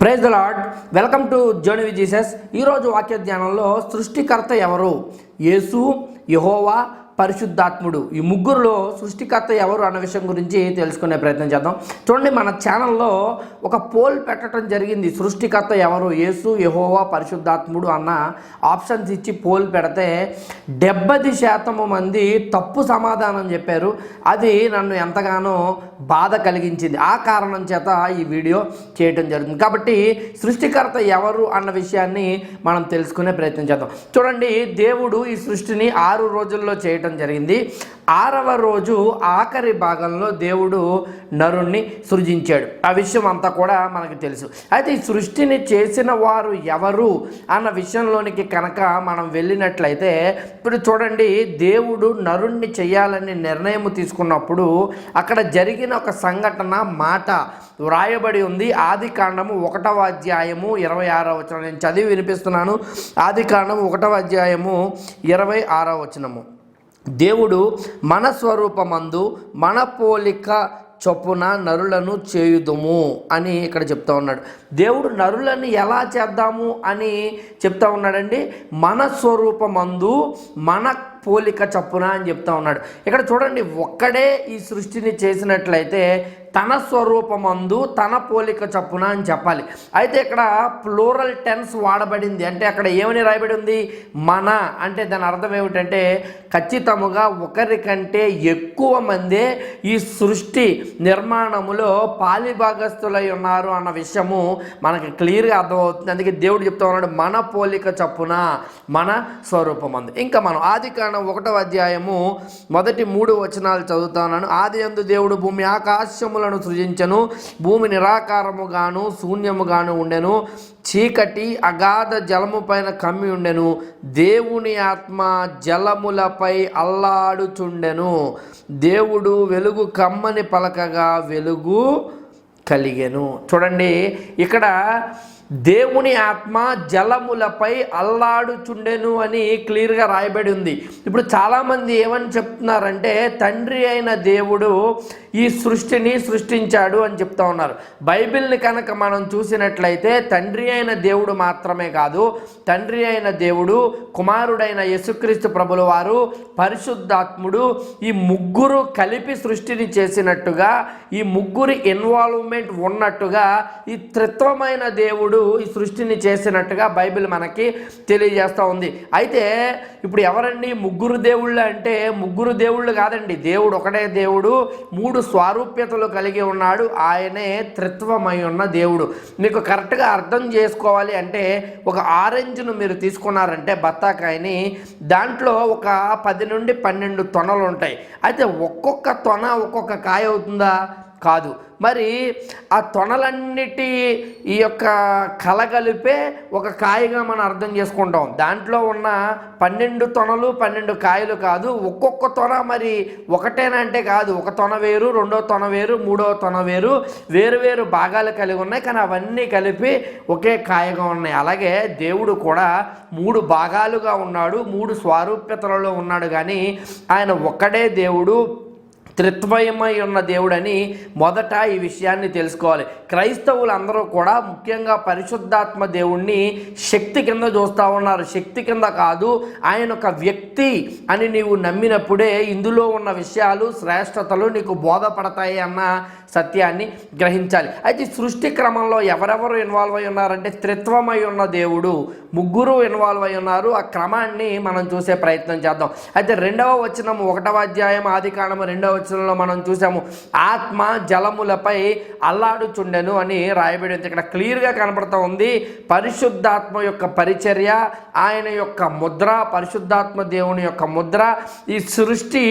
Praise the Lord welcome to జోని విజీసస్ ఈరోజు వాక్య ధ్యానంలో సృష్టికర్త ఎవరు? యేసు యహోవా పరిశుద్ధాత్ముడు. ఈ ముగ్గురులో సృష్టికర్త ఎవరు అన్న విషయం గురించి తెలుసుకునే ప్రయత్నం చేద్దాం. చూడండి మన ఛానల్లో ఒక పోల్ పెట్టడం జరిగింది. సృష్టికర్త ఎవరు? యేసు యహోవా పరిశుద్ధాత్ముడు అన్న ఆప్షన్స్ ఇచ్చి పోల్ పెడితే డెబ్బది శాతము మంది తప్పు సమాధానం చెప్పారు. అది నన్ను ఎంతగానో బాధ కలిగించింది. ఆ కారణం చేత ఈ వీడియో చేయటం జరుగుతుంది. కాబట్టి సృష్టికర్త ఎవరు అన్న విషయాన్ని మనం తెలుసుకునే ప్రయత్నం చేద్దాం. చూడండి దేవుడు ఈ సృష్టిని ఆరు రోజుల్లో చేయటం జరిగింది. ఆరవ రోజు ఆఖరి భాగంలో దేవుడు నరుణ్ణి సృజించాడు. ఆ విషయం అంతా కూడా మనకు తెలుసు. అయితే ఈ సృష్టిని చేసిన వారు ఎవరు అన్న విషయంలోనికి కనుక మనం వెళ్ళినట్లయితే ఇప్పుడు చూడండి దేవుడు నరుణ్ణి చేయాలని నిర్ణయం తీసుకున్నప్పుడు అక్కడ జరిగిన ఒక సంఘటన మాట వ్రాయబడి ఉంది. ఆది కాండము ఒకటవ అధ్యాయము ఇరవై ఆరో వచనం. నేను చదివి వినిపిస్తున్నాను. ఆది కాండము ఒకటవ అధ్యాయము ఇరవై ఆరో వచనము. దేవుడు మన స్వరూపమందు మన పోలిక చొప్పున నరులను చేయుదుము అని ఇక్కడ చెప్తా ఉన్నాడు. దేవుడు నరులను ఎలా చేద్దాము అని చెప్తా ఉన్నాడండి? మన స్వరూపమందు మన పోలిక చప్పున అని చెప్తా ఉన్నాడు. ఇక్కడ చూడండి ఒక్కడే ఈ సృష్టిని చేసినట్లయితే తన స్వరూపమందు తన పోలిక చప్పున అని చెప్పాలి. అయితే ఇక్కడ ప్లూరల్ టెన్స్ వాడబడింది. అంటే అక్కడ ఏమని రాయబడి ఉంది? మన. అంటే దాని అర్థం ఏమిటంటే ఖచ్చితముగా ఒకరికంటే ఎక్కువ మందే ఈ సృష్టి నిర్మాణములో పాలిభాగస్తులై ఉన్నారు అన్న విషయము మనకి క్లియర్గా అర్థమవుతుంది. అందుకే దేవుడు చెప్తా ఉన్నాడు మన పోలిక చప్పున మన స్వరూపమందు. ఇంకా మనం ఆది కాండం ఒకటవ అధ్యాయము మొదటి మూడు వచనాలు చదువుతాను ఆది అందు దేవుడు భూమి ఆకాశములను సృజించను భూమి నిరాకారముగాను శూన్యముగాను ఉండెను చీకటి అగాధ జలము పైన కమ్మి ఉండెను దేవుని ఆత్మ జలములపై అల్లాడుచుండెను. దేవుడు వెలుగు కమ్మని పలకగా వెలుగు కలిగెను. చూడండి ఇక్కడ దేవుని ఆత్మ జలములపై అల్లాడుచుండెను అని క్లియర్గా రాయబడి ఉంది. ఇప్పుడు చాలామంది ఏమని చెప్తున్నారంటే తండ్రి అయిన దేవుడు ఈ సృష్టిని సృష్టించాడు అని చెప్తా ఉన్నారు. బైబిల్ని కనుక మనం చూసినట్లయితే తండ్రి అయిన దేవుడు మాత్రమే కాదు తండ్రి అయిన దేవుడు కుమారుడైన యేసుక్రీస్తు ప్రభుల వారు పరిశుద్ధాత్ముడు ఈ ముగ్గురు కలిపి సృష్టిని చేసినట్టుగా ఈ ముగ్గురి ఇన్వాల్వ్మెంట్ ఉన్నట్టుగా ఈ త్రిత్వమైన దేవుడు ఈ సృష్టిని చేసినట్టుగా బైబిల్ మనకి తెలియజేస్తూ ఉంది. అయితే ఇప్పుడు ఎవరండి? ముగ్గురు దేవుళ్ళు అంటే ముగ్గురు దేవుళ్ళు కాదండి. దేవుడు ఒకటే దేవుడు మూడు స్వారూప్యతలు కలిగి ఉన్నాడు ఆయనే త్రిత్వమై ఉన్న దేవుడు. మీకు కరెక్ట్గా అర్థం చేసుకోవాలి అంటే ఒక ఆరెంజ్ను మీరు తీసుకున్నారంటే బత్తాకాయని దాంట్లో ఒక పది నుండి పన్నెండు తొనలు ఉంటాయి. అయితే ఒక్కొక్క తొన ఒక్కొక్క కాయ అవుతుందా? కాదు. మరి ఆ తొనలన్నిటి ఈ యొక్క కలగలిపే ఒక కాయగా మనం అర్థం చేసుకుంటాం. దాంట్లో ఉన్న పన్నెండు తొనలు పన్నెండు కాయలు కాదు ఒక్కొక్క తొన మరి ఒకటేనంటే కాదు. ఒక తొన వేరు రెండో తొన వేరు మూడో తొన వేరు వేరు వేరు భాగాలు కలిగి ఉన్నాయి. కానీ అవన్నీ కలిపి ఒకే కాయగా ఉన్నాయి. అలాగే దేవుడు కూడా మూడు భాగాలుగా ఉన్నాడు మూడు స్వారూప్యతలలో ఉన్నాడు. కానీ ఆయన ఒక్కడే దేవుడు త్రిత్వయమై ఉన్న దేవుడని మొదట ఈ విషయాన్ని తెలుసుకోవాలి. క్రైస్తవులు అందరూ కూడా ముఖ్యంగా పరిశుద్ధాత్మ దేవుణ్ణి శక్తి కింద చూస్తూ ఉన్నారు. శక్తి కింద కాదు ఆయన ఒక వ్యక్తి అని నీవు నమ్మినప్పుడే ఇందులో ఉన్న విషయాలు శ్రేష్టతలు నీకు బోధపడతాయి అన్న సత్యాన్ని గ్రహించాలి. అయితే సృష్టి క్రమంలో ఎవరెవరు ఇన్వాల్వ్ అయి ఉన్నారంటే త్రిత్వమై ఉన్న దేవుడు ముగ్గురు ఇన్వాల్వ్ అయి ఉన్నారు. ఆ క్రమాన్ని మనం చూసే ప్రయత్నం చేద్దాం. అయితే రెండవ వచనం ఒకటవ అధ్యాయం ఆది కాండము రెండవ వచనంలో మనం చూసాము ఆత్మ జలములపై అల్లాడుచుండెను అని రాయబడి ఉంది. ఇక్కడ క్లియర్గా కనపడుతూ ఉంది పరిశుద్ధాత్మ యొక్క పరిచర్య ఆయన యొక్క ముద్ర పరిశుద్ధాత్మ దేవుని యొక్క ముద్ర ఈ సృష్టి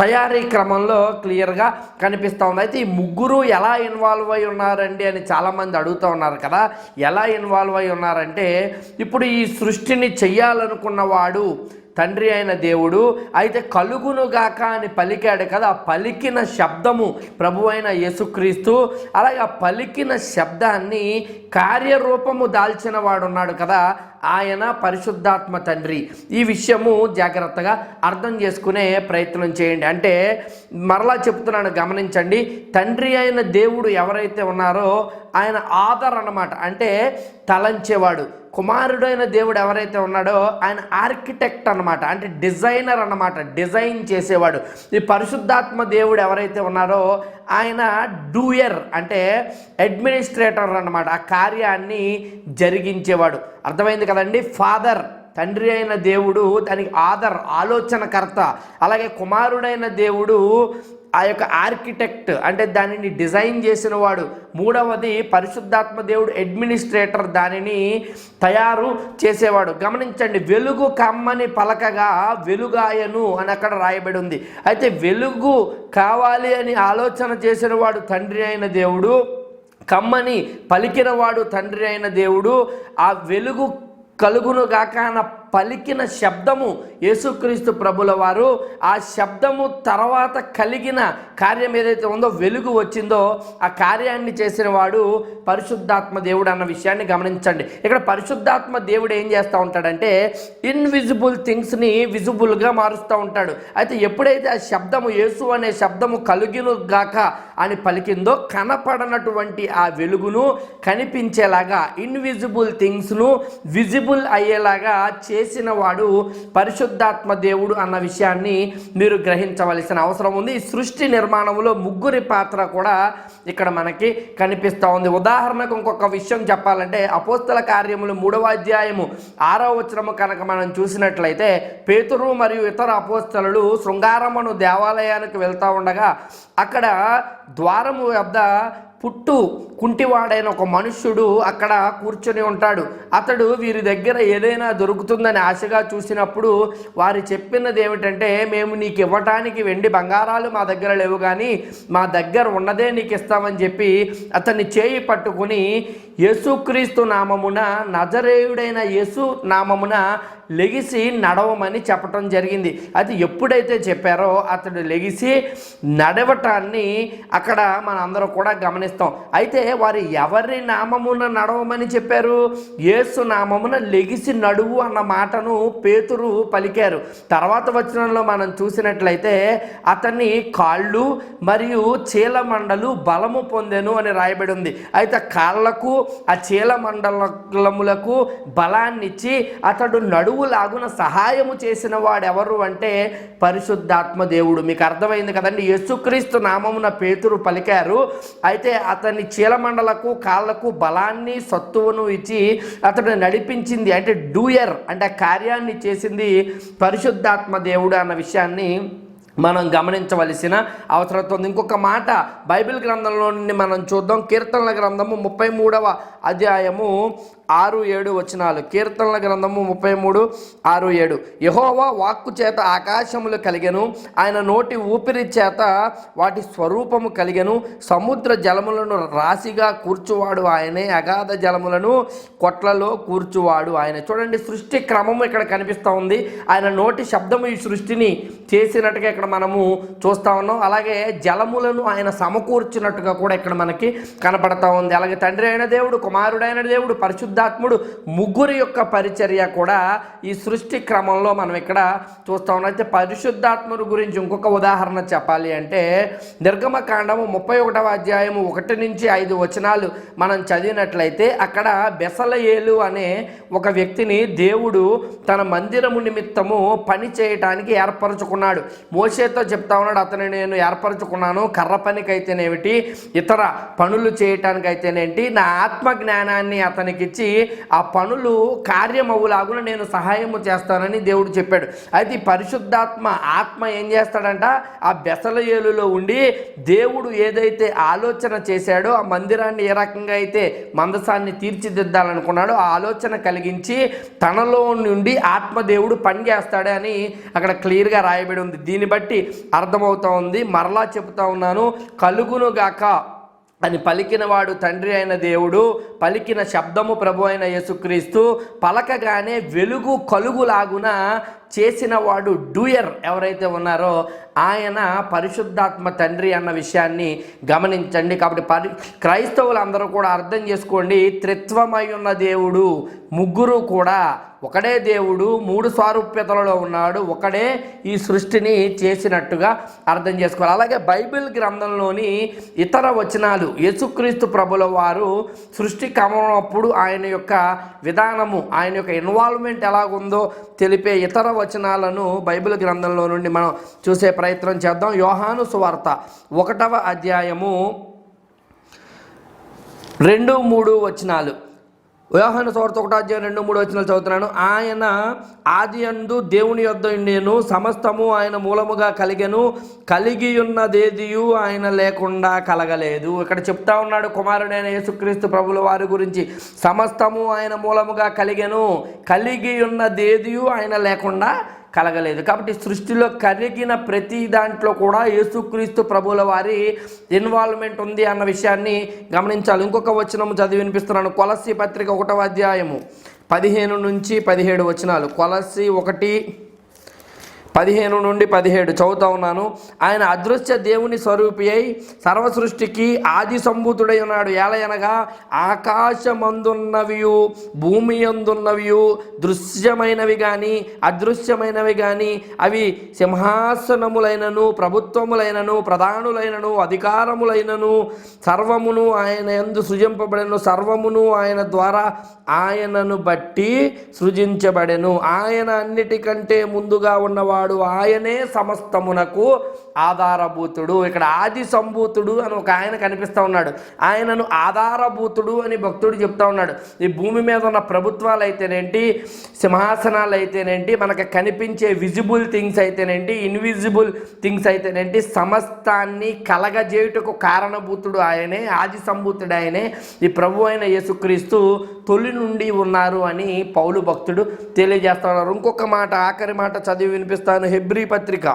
తయారీ క్రమంలో క్లియర్గా కనిపిస్తూ ఉంది. అయితే ఈ ముగ్గురు ఎలా ఇన్వాల్వ్ అయి ఉన్నారండి అని చాలామంది అడుగుతూ ఉన్నారు కదా. ఎలా ఇన్వాల్వ్ అయి ఉన్నారంటే ఇప్పుడు ఈ సృష్టిని చెయ్యాలనుకున్నవాడు తండ్రి అయిన దేవుడు అయితే కలుగునుగాక అని పలికాడు కదా ఆ పలికిన శబ్దము ప్రభు అయిన యేసుక్రీస్తు. అలాగే ఆ పలికిన శబ్దాన్ని కార్యరూపము దాల్చిన వాడు ఉన్నాడు కదా ఆయన పరిశుద్ధాత్మ తండ్రి. ఈ విషయము జాగ్రత్తగా అర్థం చేసుకునే ప్రయత్నం చేయండి. అంటే మరలా చెప్తున్నాను గమనించండి తండ్రి అయిన దేవుడు ఎవరైతే ఉన్నారో ఆయన ఆధార్ అన్నమాట. అంటే తలంచేవాడు. కుమారుడైన దేవుడు ఎవరైతే ఉన్నాడో ఆయన ఆర్కిటెక్ట్ అన్నమాట. అంటే డిజైనర్ అన్నమాట. డిజైన్ చేసేవాడు. ఈ పరిశుద్ధాత్మ దేవుడు ఎవరైతే ఉన్నారో ఆయన డూయర్ అంటే అడ్మినిస్ట్రేటర్ అన్నమాట. ఆ కార్యాన్ని జరిగించేవాడు. అర్థమైంది కదండి? ఫాదర్ తండ్రి అయిన దేవుడు దానికి ఆదర్ ఆలోచనకర్త. అలాగే కుమారుడైన దేవుడు ఆ యొక్క ఆర్కిటెక్ట్ అంటే దానిని డిజైన్ చేసిన వాడు. మూడవది పరిశుద్ధాత్మ దేవుడు అడ్మినిస్ట్రేటర్ దానిని తయారు చేసేవాడు. గమనించండి వెలుగు కమ్మని పలకగా వెలుగాయను అని అక్కడ రాయబడి ఉంది. అయితే వెలుగు కావాలి అని ఆలోచన చేసిన వాడు తండ్రి అయిన దేవుడు కమ్మని పలికినవాడు తండ్రి అయిన దేవుడు ఆ వెలుగు కలుగును గాక అన్న పలికిన శబ్దము యేసుక్రీస్తు ప్రభుల వారు ఆ శబ్దము తర్వాత కలిగిన కార్యం ఏదైతే ఉందో వెలుగు వచ్చిందో ఆ కార్యాన్ని చేసిన వాడు పరిశుద్ధాత్మ దేవుడు అన్న విషయాన్ని గమనించండి. ఇక్కడ పరిశుద్ధాత్మ దేవుడు ఏం చేస్తూ ఉంటాడంటే ఇన్విజిబుల్ థింగ్స్ని విజిబుల్గా మారుస్తూ ఉంటాడు. అయితే ఎప్పుడైతే ఆ శబ్దము యేసు అనే శబ్దము కలుగును గాక అని పలికిందో కనపడనటువంటి ఆ వెలుగును కనిపించేలాగా ఇన్విజిబుల్ థింగ్స్ను విజిబుల్ అయ్యేలాగా చేసిన వాడు పరిశుద్ధాత్మ దేవుడు అన్న విషయాన్ని మీరు గ్రహించవలసిన అవసరం ఉంది. ఈ సృష్టి నిర్మాణంలో ముగ్గురి పాత్ర కూడా ఇక్కడ మనకి కనిపిస్తూ ఉంది. ఉదాహరణకు ఇంకొక విషయం చెప్పాలంటే అపోస్తల కార్యములు మూడవ అధ్యాయము ఆరవ వచనము కనుక మనం చూసినట్లయితే పేతురు మరియు ఇతర అపోస్తలు శృంగారమును దేవాలయానికి వెళ్తూ ఉండగా అక్కడ ద్వారము వద్ద పుట్టు కుంటివాడైన ఒక మనుష్యుడు అక్కడ కూర్చొని ఉంటాడు. అతడు వీరి దగ్గర ఏదైనా దొరుకుతుందని ఆశగా చూసినప్పుడు వారు చెప్పినది ఏమిటంటే మేము నీకు ఇవ్వటానికి వెండి బంగారాలు మా దగ్గర లేవు కానీ మా దగ్గర ఉన్నదే నీకు ఇస్తామని చెప్పి అతన్ని చేయి పట్టుకుని యేసుక్రీస్తు నామమున నజరేయుడైన యేసు నామమున లెగిసి నడవమని చెప్పటం జరిగింది. అది ఎప్పుడైతే చెప్పారో అతడు లెగిసి నడవటాన్ని అక్కడ మన అందరూ కూడా గమనిస్తాం. అయితే వారు ఎవరి నామమున నడవమని చెప్పారు? యేసు నామమున లెగిసి నడువు అన్న మాటను పేతురు పలికారు. తర్వాత వచనంలో మనం చూసినట్లయితే అతన్ని కాళ్ళు మరియు చీలమండలు బలము పొందెను అని రాయబడి ఉంది. అయితే కాళ్ళకు ఆ చీలమండలములకు బలాన్నిచ్చి అతడు నడువు లాగున సహాయము చేసిన వాడెవరు అంటే పరిశుద్ధాత్మ దేవుడు. మీకు అర్థమైంది కదండి? యేసుక్రీస్తు నామమున పేతురు పలికారు. అయితే అతని చీలమండలకు కాళ్ళకు బలాన్ని సత్తువును ఇచ్చి అతడు నడిపించింది. అంటే డూయర్ అంటే కార్యాన్ని చేసింది పరిశుద్ధాత్మ దేవుడు అన్న విషయాన్ని మనం గమనించవలసిన అవసరం ఉంది ఇంకొక మాట బైబిల్ గ్రంథంలో నుండి మనం చూద్దాం. కీర్తనల గ్రంథము ముప్పై మూడవ అధ్యాయము ఆరు ఏడు వచనాలు. కీర్తనల గ్రంథము ముప్పై మూడు ఆరు ఏడు. యహోవా వాక్కు చేత ఆకాశములు కలిగెను ఆయన నోటి ఊపిరి చేత వాటి స్వరూపము కలిగెను సముద్ర జలములను రాశిగా కూర్చువాడు ఆయనే అగాధ జలములను కొట్లలో కూర్చువాడు ఆయన. చూడండి సృష్టి క్రమము ఇక్కడ కనిపిస్తూ ఉంది. ఆయన నోటి శబ్దము ఈ సృష్టిని చేసినట్టుగా ఇక్కడ మనము చూస్తా ఉన్నాం. అలాగే జలములను ఆయన సమకూర్చినట్టుగా కూడా ఇక్కడ మనకి కనపడతా ఉంది. అలాగే తండ్రి అయిన దేవుడు కుమారుడైన దేవుడు పరిశుద్ధాత్ముడు ముగ్గురు యొక్క పరిచర్య కూడా ఈ సృష్టి క్రమంలో మనం ఇక్కడ చూస్తూ ఉన్నాం. అయితే పరిశుద్ధాత్ముడు గురించి ఇంకొక ఉదాహరణ చెప్పాలి అంటే నిర్గమకాండము ముప్పై ఒకటవ అధ్యాయము ఒకటి నుంచి ఐదు వచనాలు మనం చదివినట్లయితే అక్కడ బెసలయేలు అనే ఒక వ్యక్తిని దేవుడు తన మందిరము నిమిత్తము పని చేయటానికి ఏర్పరచుకున్నాడు. మోసేతో చెప్తా ఉన్నాడు అతని నేను ఏర్పరచుకున్నాను. కర్ర పనికైతేనేమిటి? ఇతర పనులు చేయటానికైతేనేంటి? నా ఆత్మ జ్ఞానాన్ని అతనికిచ్చి ఆ పనులు కార్యమవులాగున నేను సహాయము చేస్తానని దేవుడు చెప్పాడు. అయితే పరిశుద్ధాత్మ ఆత్మ ఏం చేస్తాడంట? ఆ బెసలయేలులో ఉండి దేవుడు ఏదైతే ఆలోచన చేశాడో ఆ మందిరాన్ని ఏ రకంగా అయితే మందసాన్ని తీర్చిదిద్దాలనుకున్నాడో ఆ ఆలోచన కలిగించి తనలో నుండి ఆత్మదేవుడు పనిచేస్తాడే అని అక్కడ క్లియర్గా రాయబడి ఉంది. దీన్ని బట్టి అర్థమవుతా ఉంది. మరలా చెప్తా ఉన్నాను. కలుగునుగాక. అని పలికినవాడు తండ్రి అయిన దేవుడు పలికిన శబ్దము ప్రభు అయిన యేసుక్రీస్తు పలకగానే వెలుగు కలుగులాగున చేసిన వాడు డూయర్ ఎవరైతే ఉన్నారో ఆయన పరిశుద్ధాత్మ తండ్రి అన్న విషయాన్ని గమనించండి. కాబట్టి పరి క్రైస్తవులందరూ కూడా అర్థం చేసుకోండి. త్రిత్వమై ఉన్న దేవుడు ముగ్గురు కూడా ఒకడే దేవుడు మూడు స్వారూప్యతలలో ఉన్నాడు ఒకడే ఈ సృష్టిని చేసినట్టుగా అర్థం చేసుకోవాలి. అలాగే బైబిల్ గ్రంథంలోని ఇతర వచనాలు యేసుక్రీస్తు ప్రభుల వారు సృష్టి కమనప్పుడు ఆయన యొక్క విధానము ఆయన యొక్క ఇన్వాల్వ్మెంట్ ఎలాగుందో తెలిపే ఇతర వచనాలను బైబిల్ గ్రంథంలో నుండి మనం చూసే ప్రయత్నం చేద్దాం. యోహాను సువార్త ఒకటవ అధ్యాయము రెండు మూడు వచనాలు. వ్యవహాన సువార్త ఒకటో అధ్యాయం రెండు మూడు వచనాలు చదువుతున్నాను. ఆయన ఆది అందు దేవుని యొద్ద నేను సమస్తము ఆయన మూలముగా కలిగను కలిగి ఉన్నదేదియు ఆయన లేకుండా కలగలేదు. ఇక్కడ చెప్తా ఉన్నాడు కుమారుడైన యేసుక్రీస్తు ప్రభుల వారి గురించి. సమస్తము ఆయన మూలముగా కలిగను కలిగి ఉన్నదేదియు ఆయన లేకుండా కలగలేదు. కాబట్టి సృష్టిలో కలిగిన ప్రతి దాంట్లో కూడా యేసుక్రీస్తు ప్రభుల వారి ఇన్వాల్వ్మెంట్ ఉంది అన్న విషయాన్ని గమనించాలి. ఇంకొక వచనము చదివి వినిపిస్తున్నాను. కొలసి పత్రిక ఒకటవ అధ్యాయము పదిహేను నుంచి పదిహేడు వచనాలు. కొలసి ఒకటి పదిహేను నుండి పదిహేడు చదువుతా ఉన్నాను. ఆయన అదృశ్య దేవుని స్వరూపి అయి సర్వసృష్టికి ఆది సంభూతుడై ఉన్నాడు. ఏలయనగా ఆకాశమందున్నవియు భూమి అందున్నవియు దృశ్యమైనవి కానీ అదృశ్యమైనవి కానీ అవి సింహాసనములైనను ప్రభుత్వములైనను ప్రధానులైనను అధికారములైనను సర్వమును ఆయన ఎందు సృజింపబడెను సర్వమును ఆయన ద్వారా ఆయనను బట్టి సృజించబడెను. ఆయన అన్నిటికంటే ముందుగా ఉన్నవాడు ఆయనే సమస్తమునకు ఆధారభూతుడు ఇక్కడ ఆది సంభూతుడు అని ఒక ఆయన కనిపిస్తూ ఉన్నాడు. ఆయనను ఆధారభూతుడు అని భక్తుడు చెప్తా ఉన్నాడు. ఈ భూమి మీద ఉన్న ప్రభుత్వాలు అయితేనేంటి సింహాసనాలు అయితేనేంటి మనకు కనిపించే విజిబుల్ థింగ్స్ అయితేనేంటి ఇన్విజిబుల్ థింగ్స్ అయితేనేంటి సమస్తాన్ని కలగజేయుటకు కారణభూతుడు ఆయనే ఆది సంభూతుడు ఆయనే. ఈ ప్రభు అయిన యేసుక్రీస్తు తొలి నుండి ఉన్నారు అని పౌలు భక్తుడు తెలియజేస్తా ఉన్నారు. ఇంకొక మాట ఆఖరి మాట చదివి వినిపిస్తాను. హెబ్రీ పత్రిక.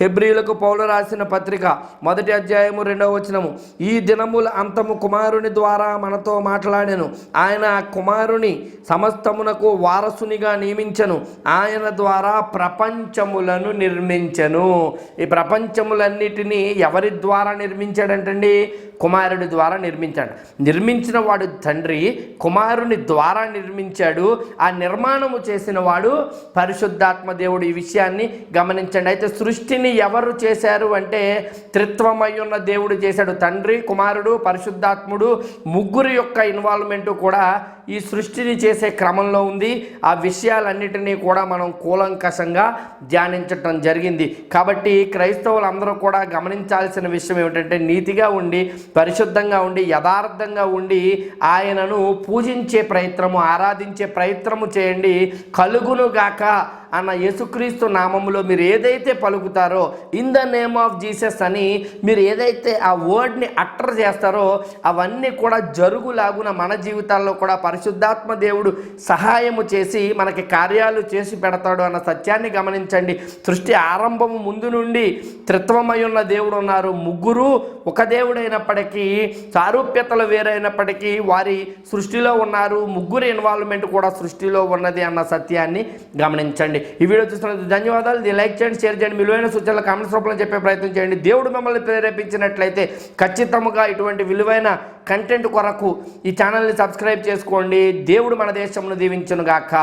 హెబ్రీలకు పౌలు రాసిన పత్రిక మొదటి అధ్యాయము రెండవ వచనము. ఈ దినముల అంతము కుమారుని ద్వారా మనతో మాట్లాడాను. ఆయన ఆ కుమారుని సమస్తమునకు వారసునిగా నియమించను. ఆయన ద్వారా ప్రపంచములను నిర్మించను. ఈ ప్రపంచములన్నిటినీ ఎవరి ద్వారా నిర్మించాడంటండి? కుమారుడి ద్వారా నిర్మించాడు. నిర్మించిన వాడు తండ్రి కుమారుని ద్వారా నిర్మించాడు. ఆ నిర్మాణము చేసిన వాడు పరిశుద్ధాత్మ దేవుడు. ఈ విషయాన్ని గమనించండి. అయితే సృష్టిని ఎవరు చేసి చేశారు అంటే త్రిత్వమై ఉన్న దేవుడు చేశాడు. తండ్రి కుమారుడు పరిశుద్ధాత్ముడు ముగ్గురు యొక్క ఇన్వాల్వ్మెంట్ కూడా ఈ సృష్టిని చేసే క్రమంలో ఉంది. ఆ విషయాలన్నిటినీ కూడా మనం కూలంకషంగా ధ్యానించటం జరిగింది. కాబట్టి క్రైస్తవులందరూ కూడా గమనించాల్సిన విషయం ఏమిటంటే నీతిగా ఉండి పరిశుద్ధంగా ఉండి యథార్థంగా ఉండి ఆయనను పూజించే ప్రయత్నము ఆరాధించే ప్రయత్నము చేయండి. కలుగునుగాక. అన్న యేసుక్రీస్తు నామములో మీరు ఏదైతే పలుకుతారో in the name of Jesus అని మీరు ఏదైతే ఆ వర్డ్ని అట్టర్ చేస్తారో అవన్నీ కూడా జరుగులాగున మన జీవితాల్లో కూడా పరిశుద్ధాత్మ దేవుడు సహాయము చేసి మనకి కార్యాలు చేసి పెడతాడు అన్న సత్యాన్ని గమనించండి. సృష్టి ఆరంభము ముందు నుండి త్రిత్వమై ఉన్న దేవుడు ఉన్నారు. ముగ్గురు ఒక దేవుడైనప్పటికీ సారూప్యతలు వేరైనప్పటికీ వారి సృష్టిలో ఉన్నారు. ముగ్గురు ఇన్వాల్వ్మెంట్ కూడా సృష్టిలో ఉన్నది అన్న సత్యాన్ని గమనించండి. ఈ వీడియో చూస్తున్నందుకు ధన్యవాదాలు. దీన్ని లైక్ చేయండి షేర్ చేయండి. విలువైన సూచనలు కామెంట్స్ రూపంలో చెప్పే ప్రయత్నం చేయండి. దేవుడు మిమ్మల్ని ప్రేరేపించినట్లయితే ఖచ్చితంగా ఇటువంటి విలువైన కంటెంట్ కొరకు ఈ ఛానల్ని సబ్స్క్రైబ్ చేసుకోండి. దేవుడు మన దేశంను దీవించునుగాక.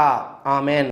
ఆమెన్